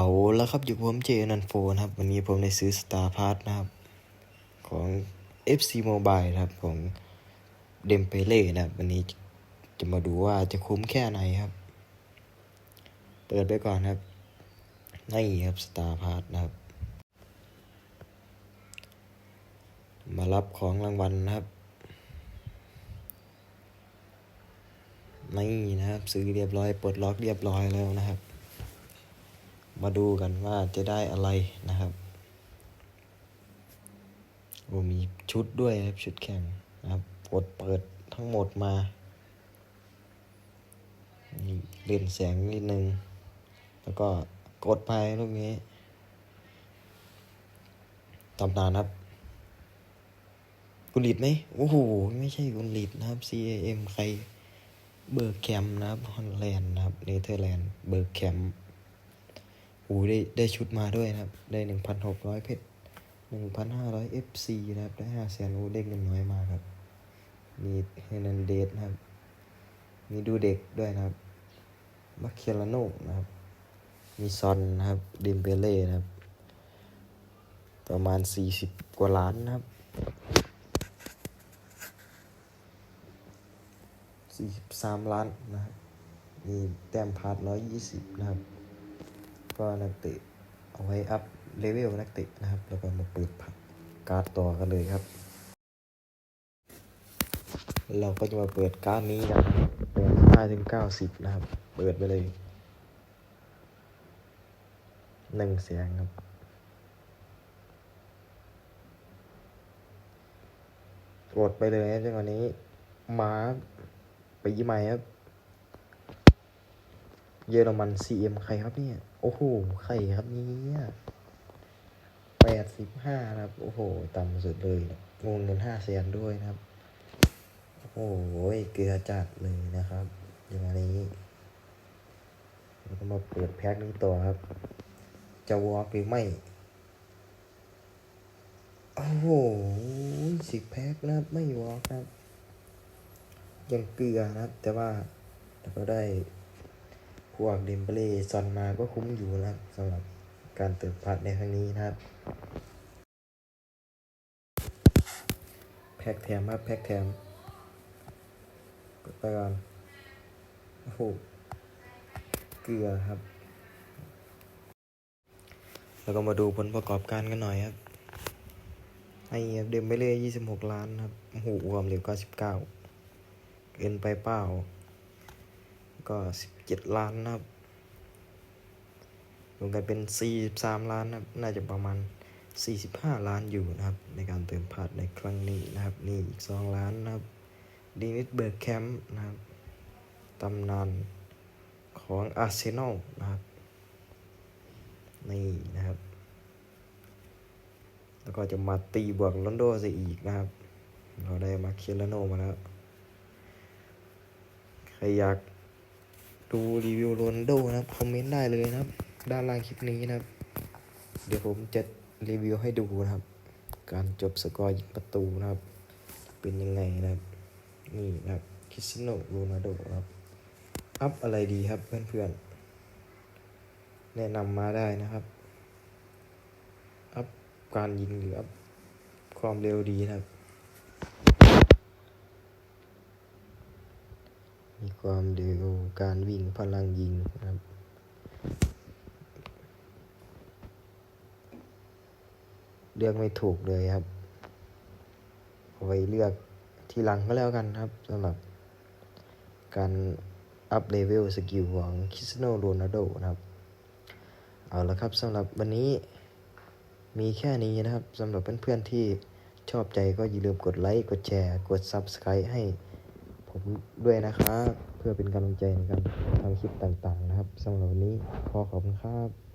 เอาแล้วครับอยู่ผมเจนันโฟนะครับ วันนี้ผมได้ซื้อสตาร์พาร์ทนะครับ ของ FC Mobile นะครับ ของเดมเปเล่นะครับ วันนี้จะมาดูว่าจะคุ้มแค่ไหนครับ เปิดไปก่อนครับนี่ครับสตาร์พาร์ทนะครับ มารับของรางวัลนะครับนี่นะครับ ซื้อเรียบร้อยปลดล็อกเรียบร้อยแล้วนะครับ มาดูกันว่าจะได้อะไรนะครับโอ้มีชุดด้วยครับชุดแข่งนะครับกดเปิดทั้งหมดมาเล่นแสงนิดนึง แล้วก็กดไปลูกนี้ตำนานครับกุลิตไหมโอ้โห ไม่ใช่กุลิตนะครับ CAM ใครเบิร์แคมนะครับฮอลแลนด์นะครับเนเธอร์แลนด์เบิร์แคมป์ โอ้ได้ได้ชุดมาด้วยนะครับ ได้หนึ่งพันหกร้อยเพชรหนึ่งพันห้าร้อยเอฟซีนะครับ ได้ห้าแสนโอ้ได้เงินน้อยมากครับ มีเฮนันเดสนะครับ มีดูเด็กด้วยนะครับมาเคลาโนนะครับ มีซอนนะครับดิมเบเล่นะครับ ประมาณสี่สิบกว่าล้านนะครับสี่สิบสามล้านนะครับ มีแต้มพาร์ทร้อยยี่สิบนะครับ ก็นักเตะเอาไว้อัพเลเวลนักเตะนะครับ แล้วก็มาเปิดผักการ์ดต่อกันเลยครับ เราก็จะมาเปิดการ์ดนี้กันแปดห้าถึงเก้าสิบนะครับ เปิดไปเลยหนึ่งเสียงครับกดไปเลยนะจังหวะนี้มาไปยี่ใหม่ครับ เยอรมัน CM ใครครับเนี่ย โอ้โห ใครครับเนี่ยแปดสิบห้าครับ โอ้โห ต่ำสุดเลยนะวงเงินห้าแสนด้วยนะครับ โอ้โห เกลือจัดเลยนะครับ อย่างนี้เราก็มาเปิดแพ็คนี้ต่อครับ จะวอลกหรือไม่ โอ้โหสิบแพ็คนะครับ ไม่วอล์กครับ ยังเกลือนะครับ แต่ว่าเราก็ได้ พวกเดมเบเล่ซอนมาก็คุ้มอยู่นะครับสำหรับการเติมพัดในครั้งนี้นะครับ แพ็คแถมครับแพ็คแถมกดไปก่อนโอ้โหเกลือครับ แล้วก็มาดูผลประกอบการกันหน่อยครับให้เดมเบเล่ยี่สิบหกล้านครับโอ้โหความเร็วเก้าสิบเก้าเกินไปเปล่า ก็สิบเจ็ดล้านนะครับรวมกันเป็นสี่สิบสามล้านนะครับ น่าจะประมาณสี่สิบห้าล้านอยู่นะครับ ในการเติมพาร์ทในครั้งนี้นะครับ นี่อีกสองล้านนะครับดีนิสเบิร์กแคมป์นะครับ ตำนานของอาร์เซนอลนะครับ นี่นะครับ แล้วก็จะมาตีบวกลอนโดซะอีกนะครับ เราได้มาเคียร์โนมาแล้วใครอยาก ดูรีวิวโรนโดนะครับ คอมเมนต์ได้เลยนะครับ ด้านล่างคลิปนี้นะครับ เดี๋ยวผมจะรีวิวให้ดูนะครับ การจบสกอร์ยิงประตูนะครับ เป็นยังไงนะครับ นี่นะครับคริสโนโรนัลโดครับ อัพอะไรดีครับเพื่อนๆ แนะนำมาได้นะครับ อัพการยิงหรืออัพความเร็วดีนะครับ มีความเร็วการวิ่งพลังยิงนะครับ เลือกไม่ถูกเลยครับเอาไว้เลือกทีหลังก็แล้วกันครับสำหรับการอัพเลเวลสกิลของคิสโนโรนัลโดนะครับ เอาละครับสำหรับวันนี้มีแค่นี้นะครับสำหรับเพื่อนๆที่ชอบใจก็อย่าลืมกดไลค์ กดแชร์ กด Subscribe ให้ ผมด้วยนะครับ เพื่อเป็นกำลังใจในการทำคลิปต่างๆนะครับสำหรับวันนี้ขอขอบคุณครับ